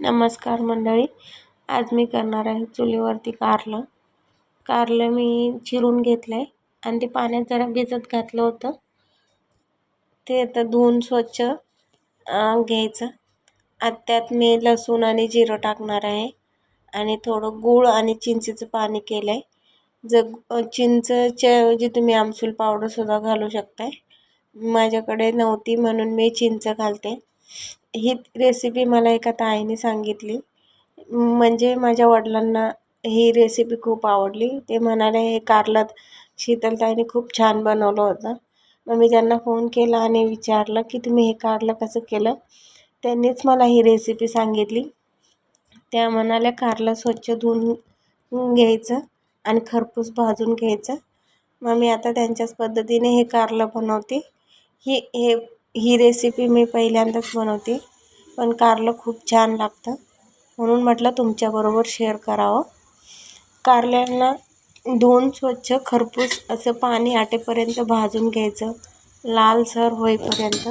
नमस्कार मंडळी. आज मी करणार आहे चुलीवरती कारलं. कारलं मी चिरून घेतलं आहे आणि ते पाण्यात जरा भिजत घातलं होतं. ते आता धुवून स्वच्छ घ्यायचं. आता त्यात मी लसूण आणि जिरं टाकणार आहे आणि थोडं गूळ आणि चिंचेचं पाणी केलं आहे जर चिंचच्या ऐवजी तुम्ही आमसूल पावडरसुद्धा घालू शकताय. माझ्याकडे नव्हती म्हणून मी चिंच घालते. ही रेसिपी मला एका ताईने सांगितली. म्हणजे माझ्या वडिलांना ही रेसिपी खूप आवडली. ते म्हणाले हे कारलं शीतलताईने खूप छान बनवलं होतं. मग मी त्यांना फोन केला आणि विचारलं की तुम्ही हे कारलं कसं केलं? त्यांनीच मला ही रेसिपी सांगितली. त्या म्हणाल्या कारलं स्वच्छ धुवून घ्यायचं आणि खरपूस भाजून घ्यायचं. मग मी आता त्यांच्याच पद्धतीने हे कारलं बनवते. ही हे ही रेसिपी मी पहिल्यांदाच बनवते. पण कारलं खूप छान लागतं. म्हणून म्हटलं तुमच्याबरोबर शेअर करावं. कारल्यांना धुवून स्वच्छ खरपूस असं पाणी आटेपर्यंत भाजून घ्यायचं. लालसर होईपर्यंत.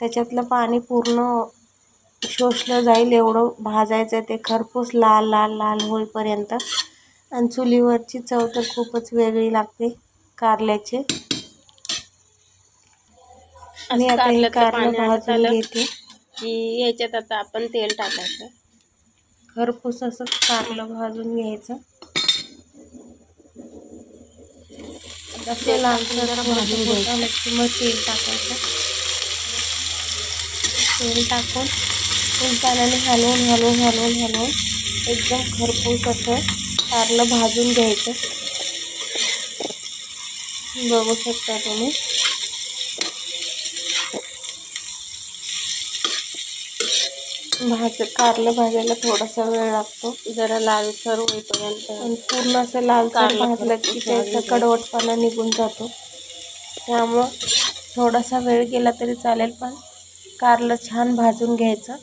त्याच्यातलं पाणी पूर्ण शोषलं जाईल एवढं भाजायचं ते खरपूस लाल लाल लाल होईपर्यंत. आणि चुलीवरची चव तर खूपच वेगळी लागते कारल्याची. आणि आता हे कारलं भाजून घेते. की ह्याच्यात आता आपण तेल टाकायचं. खरपूस असं कारलं भाजून घ्यायचं. असं लालसर भाजून घ्यायचं. मग तेल टाकायचं. तेल टाकून पाण्याने हलवून हलवून हलवून हलवून एकदम खरपूस असं कारलं भाजून घ्यायचं. बघू शकता तुम्ही. भाज कारलं भाजायला थोडासा वेळ लागतो. जरा लालसर होईपर्यंत आणि पूर्ण असं लालसर भाजलं की त्याचा कडवटपणा निघून जातो. त्यामुळं थोडासा वेळ गेला तरी चालेल पण कारलं छान भाजून घ्यायचं.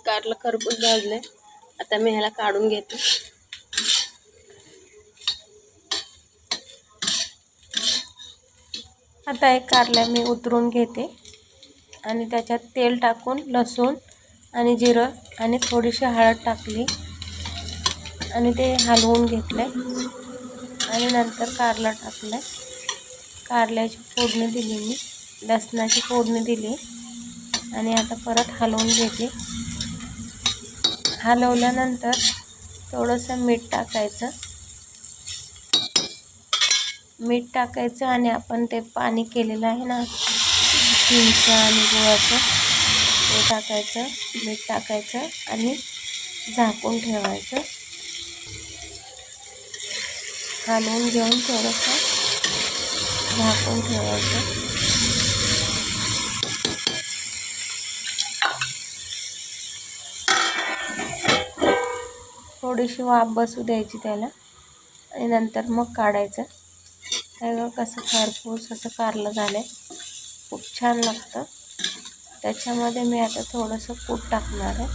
कारलं खरपूस भाजले आता मी ह्याला काढून घेते. आता एक कारल्या मी उतरून घेते. आणि त्याच्यात तेल टाकून लसूण आणि जिरं आणि थोडीशी हळद टाकली. आणि ते हलवून घेतलं. आणि नंतर कारलं टाकलं. कारल्याची फोडणी दिली मी. लसणाची फोडणी दिली. आणि आता परत हलवून घेते हलवल्यानंतर थोडंसं मीठ टाकायचं. मीठ टाकायचं आणि आपण ते पाणी केलेलं आहे ना चिंच आणि गुळाचं ते टाकायचं मीठ टाकायचं आणि झाकून ठेवायचं. हलवून घेऊन थोडंसं झाकून ठेवायचं. थोडीशी वाफ बसू द्यायची त्याला आणि नंतर मग काढायचं. हे कसं खरपूस असं कारलं झालं आहे खूप छान लागतं. त्याच्यामध्ये मी आता थोडंसं कूट टाकणार आहे.